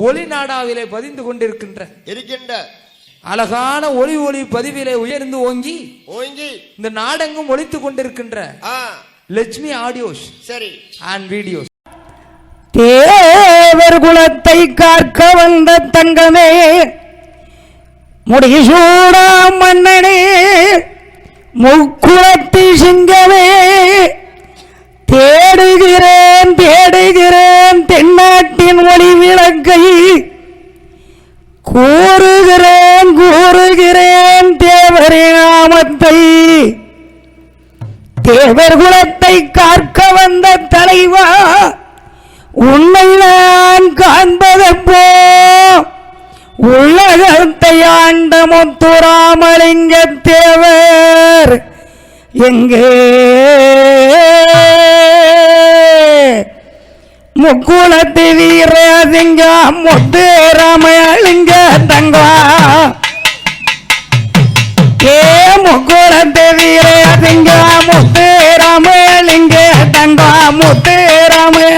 ஒளி நாடாவிலே பதிந்து கொண்டிருக்கின்ற இருக்கின்ற அழகான ஒளி ஒளி பதிவிலே உயர்ந்து ஓங்கி ஓங்கி இந்த நாடெங்கும் ஒழித்து கொண்டிருக்கின்ற ஆ. லட்சுமி ஆடியோஸ் சரி. அண்ட் வீடியோஸ் தேவர் குலத்தை காக்க வந்த தங்கமே முடிசூடா மன்னனே முக்குளத்தி சிங்கமே தேடுகிறேன் தேடுகிறேன் தென்னாட்டின் ஒளி விளக்கை. கூறுகிறேன் கூறுகிறேன் தேவரின் நாமத்தை. தேவர் குலத்தை காக்க வந்த தலைவா உன்னை நான் காண்பதப்போ உலகத்தை ஆண்ட முத்துராமலிங்க தேவர் எங்கே? முக்குளத்து வீரசிங்க முத்து ராமலிங்க தங்கா. ஏ முக்குளத்து வீரசிங்க முத்து ராமலிங்க தங்கா. முத்து ராமலிங்க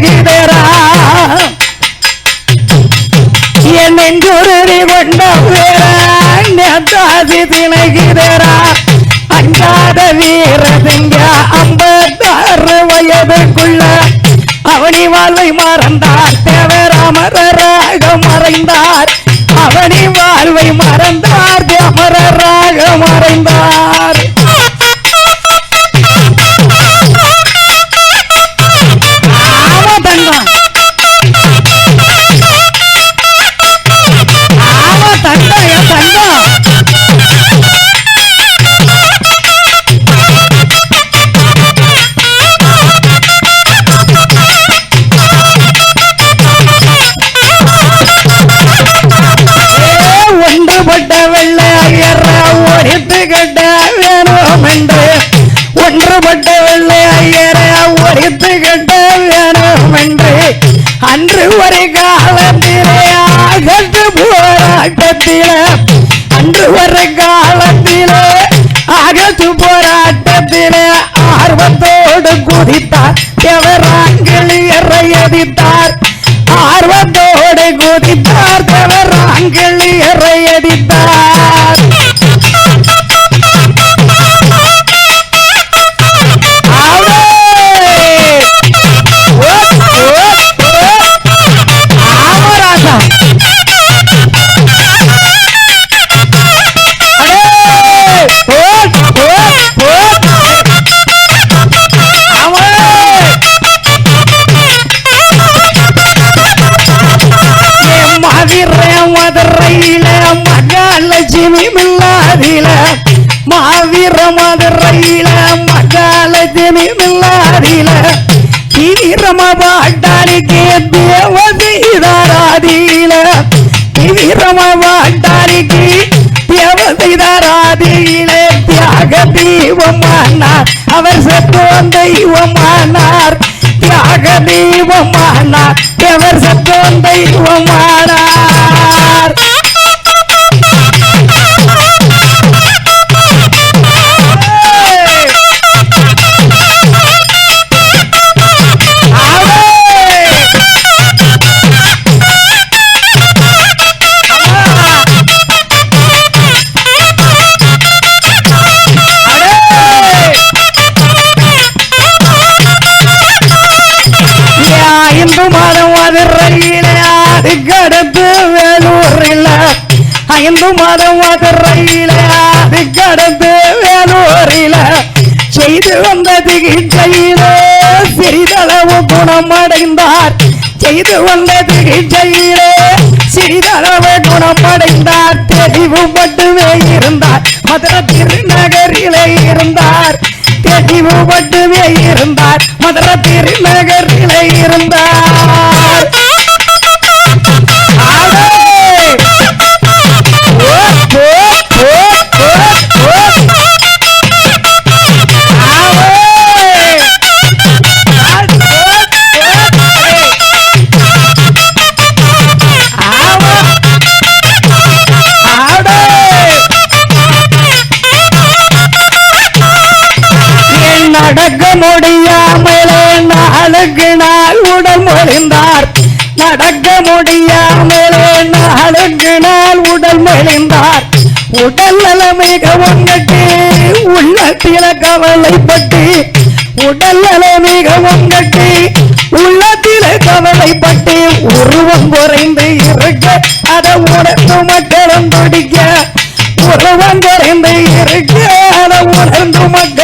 தாசி என் என் நெஞ்சுறுதி கொண்டவராசி தினகிதரா அஞ்சாத வீரசிங்க ஐம்பத்தாறு வயதுக்குள்ள அவனி வாழ்வை மறந்தார். தேவராமரராக மறைந்தார். அவனி வாழ்வை மறந்தார். தேவரராக மறைந்தார். போராட்டத்திலே ஆர்வத்தோடு குதித்தார் தீவிரம பாட்டாரிக்கு தேவதீதாராதியில தீவிரம பாட்டாரிக்கு தேவதீதாராதியில தியாக ஐந்து மாதம் மதுரையில அதுக்கடுத்து வேலூரில். ஐந்து மாதம் மதுரையில அதுக்கடுத்து வேலூர் செய்து வந்த சிகிச்சையிலே சிறிதளவு குணமடைந்தார். செய்து வந்த சிகிச்சையிலே சிறிதளவு குணமடைந்தார். தெளிவு மட்டுமே இருந்தார். மதுரை திருநகரிலே இருந்தார். தெளிவு மட்டுமே இருந்தார். மதுரை பெருநகரிலே இருந்தார். நாள் உடல் மொழிந்தார். நடக்க முடியாமலே நாளுக்கு நாள் உடல் மொழிந்தார். உடல் நல மிகவும் கட்டு உள்ளத்தில கவலைப்பட்டு. உடல் நல மிகவும் கட்டு உள்ளத்தில கவலைப்பட்டு. உருவம் குறைந்து இருக்க அதை உணர்ந்து மக்களும் துடிக்க. உருவம் குறைந்து இருக்க அதை உணர்ந்து மக்கள்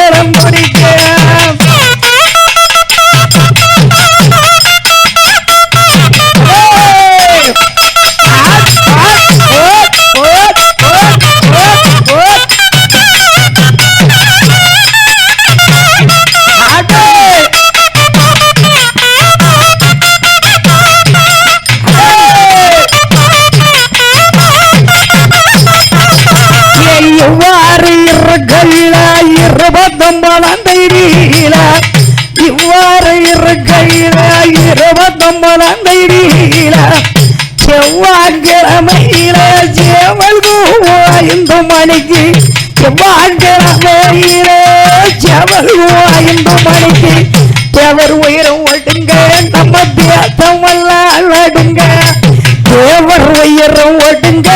மணிக்கு ஐந்து மணிக்கு தேவர் உயரம் ஓட்டுங்க நம்ம தேசம் எல்லாம் நடுங்க. தேவர் உயரம் ஓட்டுங்க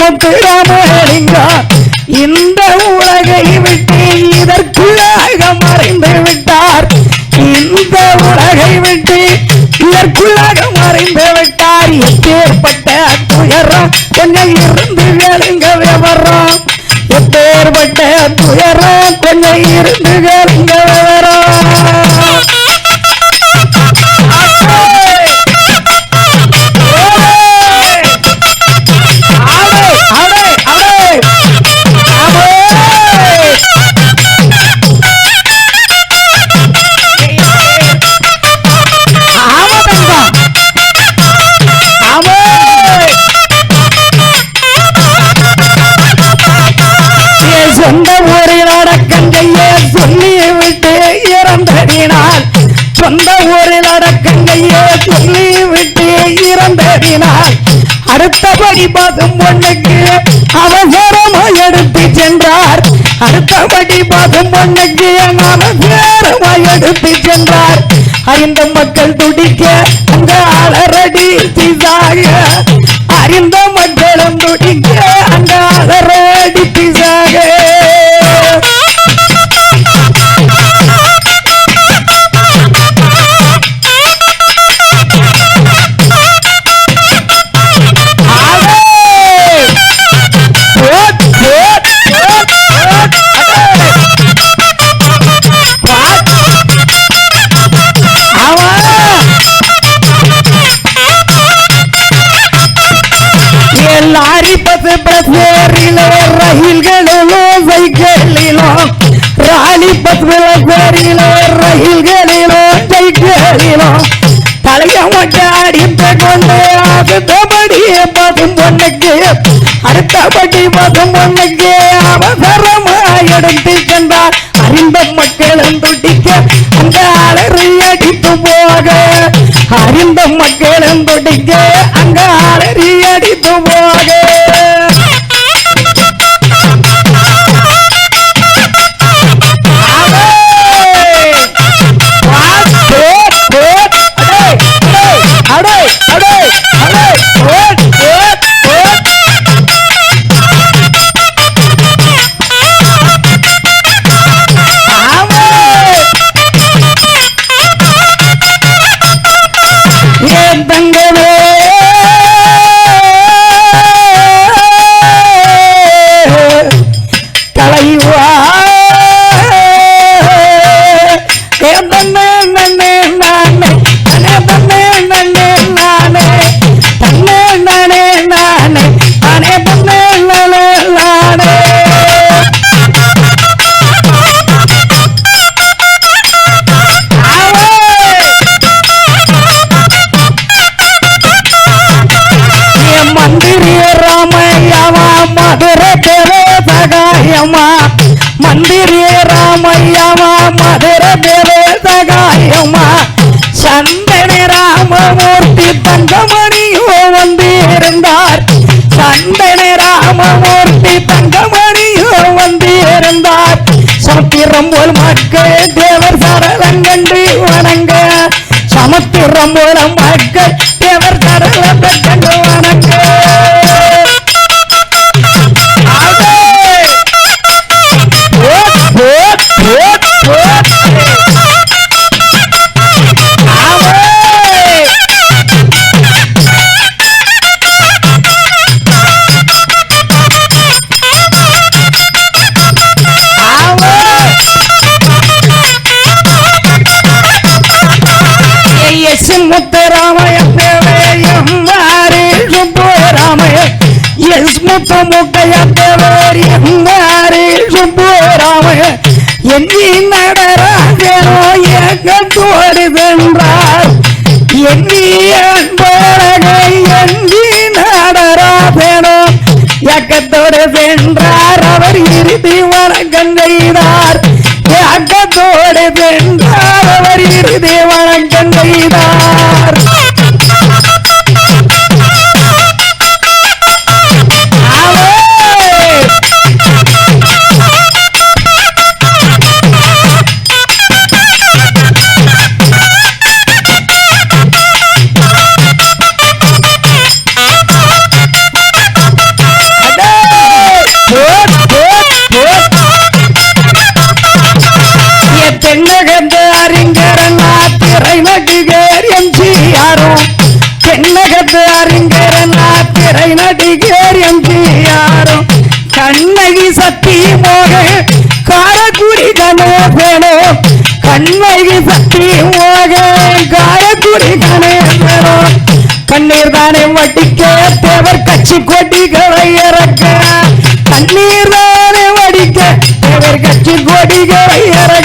தேவர் முத்து இந்த உலகை விட்டு இதற்குள்ளாக மறைந்து விட்டார். இந்த உலகை விட்டு இதற்குள்ளாக மறைந்து விட்டார். எப்பேற்பட்ட துயரம் கொஞ்சம் இருந்து கேளுங்க விவரம். எப்பேற்பட்ட துயரம் கொஞ்சம் இருந்து கேளுங்க அடுத்தபடி பொண்ணுக்கு அவசரமா எடுத்து சென்றார். அடுத்தபடி பாதம் பொண்ணுக்கு அவசரமா எடுத்து சென்றார். அறிந்த மக்கள் துடிக்க அந்த அலரடி சீதாக அடுத்தபடி மதம் பொண்ணுக்கு அவசரமா எடுத்து சென்றார். அறிந்த மக்களும் துடிக்க அந்த அலறி அடித்து போக அறிந்த மக்களும் துடிக்க அங்க அலறி ராமையாவா மதுர தேவே சகாயமா மந்திரிய ராமையாவா மதுர தேவே சகாயமா சந்தன ராமமூர்த்தி தங்கமணியோ வந்திருந்தார். சந்தன ராமமூர்த்தி தங்கமணியோ வந்திருந்தார். சமுத்திரம் போல் மக்கள் தேவர் சரளங்கண்டு வணங்க. சமுத்திரம் போல மக்கள் முக்கைய தேவேரியம் மாறி சுப்புராமய எண்ணி நடராஜனோ எங்கத்தோடு சென்றார் எண்ணி அன்பழகை எண்ணி நடராஜனோ எக்கத்தோடு சென்றார் அவர் இறுதி வணக்கம் செய்தார் ஏக்கத்தோடு சென்றார் அவர் இறுதி வணக்கம் செய்தார் திரை நடிகர் எம்ஜிஆரும் கண்ணகி சக்தி மோக காரக்குடி கணேசனோ கண்ணகி சக்தி மோக காரக்குடி கணேசனோ கண்ணீர் தானே வட்டிக்க தேவர் கட்சி கொடிகளை இறக்க. கண்ணீர் தானே வடிக்க தேவர் கட்சி கொடிகளை இறக்க.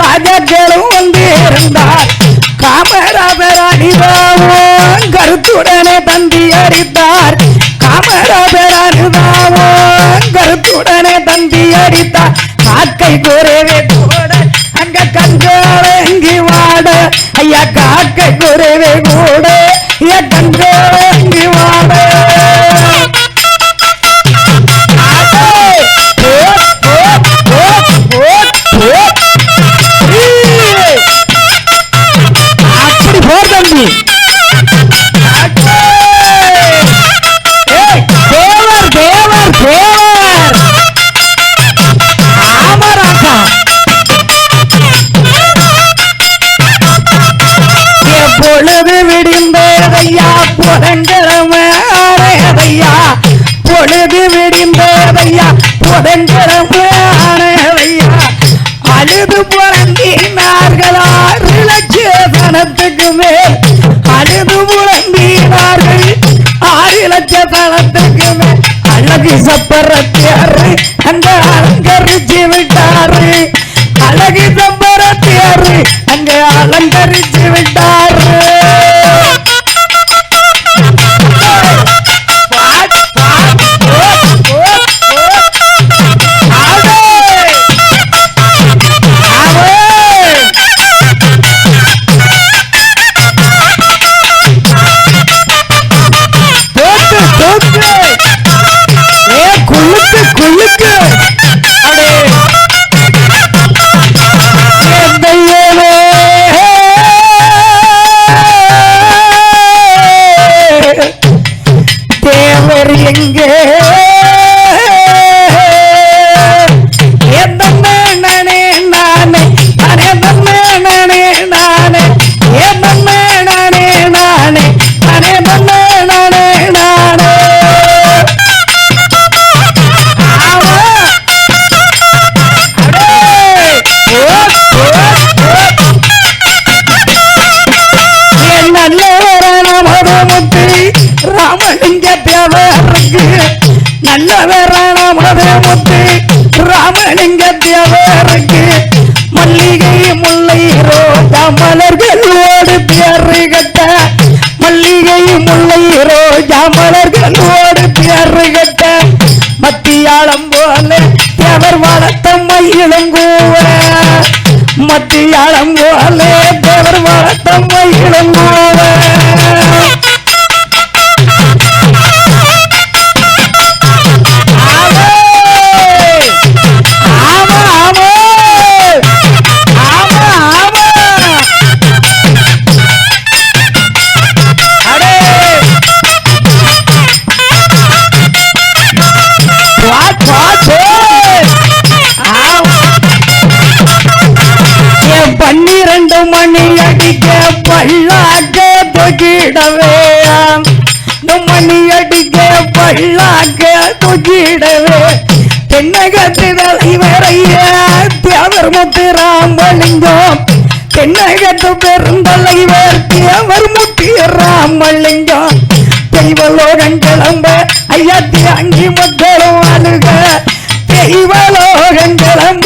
ராஜாக்களும் வந்து இருந்தார். காமராஜர் கருத்துடனே தந்தி அடித்தார். காமராஜரானுதாவோ கருத்துடனே தந்தி அடித்தார். காக்கை குறைவே கூட அங்க கண்காலங்கி வாட. ஐயா காக்கை குறைவே கூட விடிந்ததையா புதன்கிழமையா பொழுது விடிந்ததையா புதன்கிழமையா அழுது புறந்தினார்களா லட்சிய லட்சணத்துக்கு மேல். அழுது புலம்பினார்கள் ஆறு லட்ச லட்சணத்துக்கு மேல். அழகு சப்பரத்தியாரு அந்த அலங்கரிச்சு விட்டாரு. அழகு சப்பரத்தியாரு அங்கே அலங்கரிச்சு விட்டார். ಜಾಮರ பன்னிரண்டு மணி அடிக்க பல்லாக்க தொகிடவே மணி அடிக்க பல்லாக்க தொகிடவே தென்னகத்து தலைவரைய தேவர் முத்து ராமலிங்கம் தென்னகத்து பெருந்தலைவர் தேவர் முத்து ராமலிங்கம் தெய்வலோகம் கிளம்ப ஐயா தியாங்கி மக்களும் அழுக. தெய்வலோகம் கிளம்ப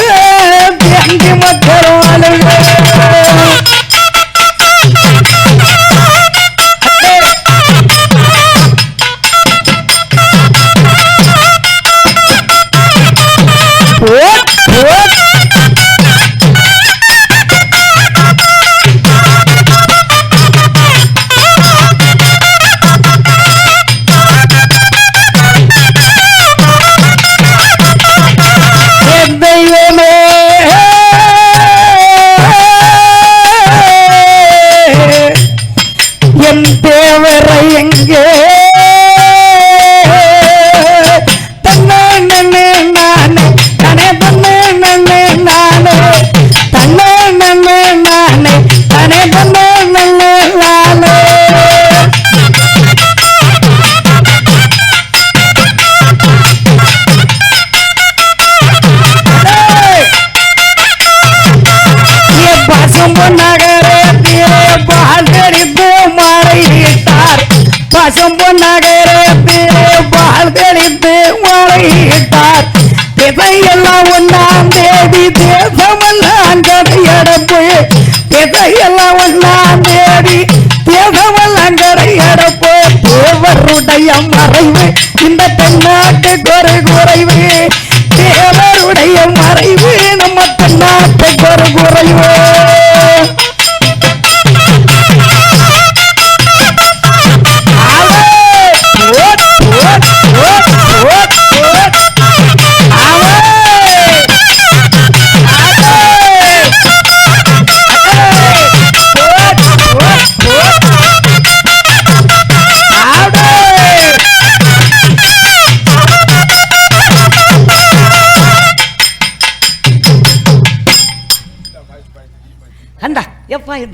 மறைவு. இந்த பெண்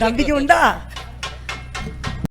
நம்பிக்கை உண்டா?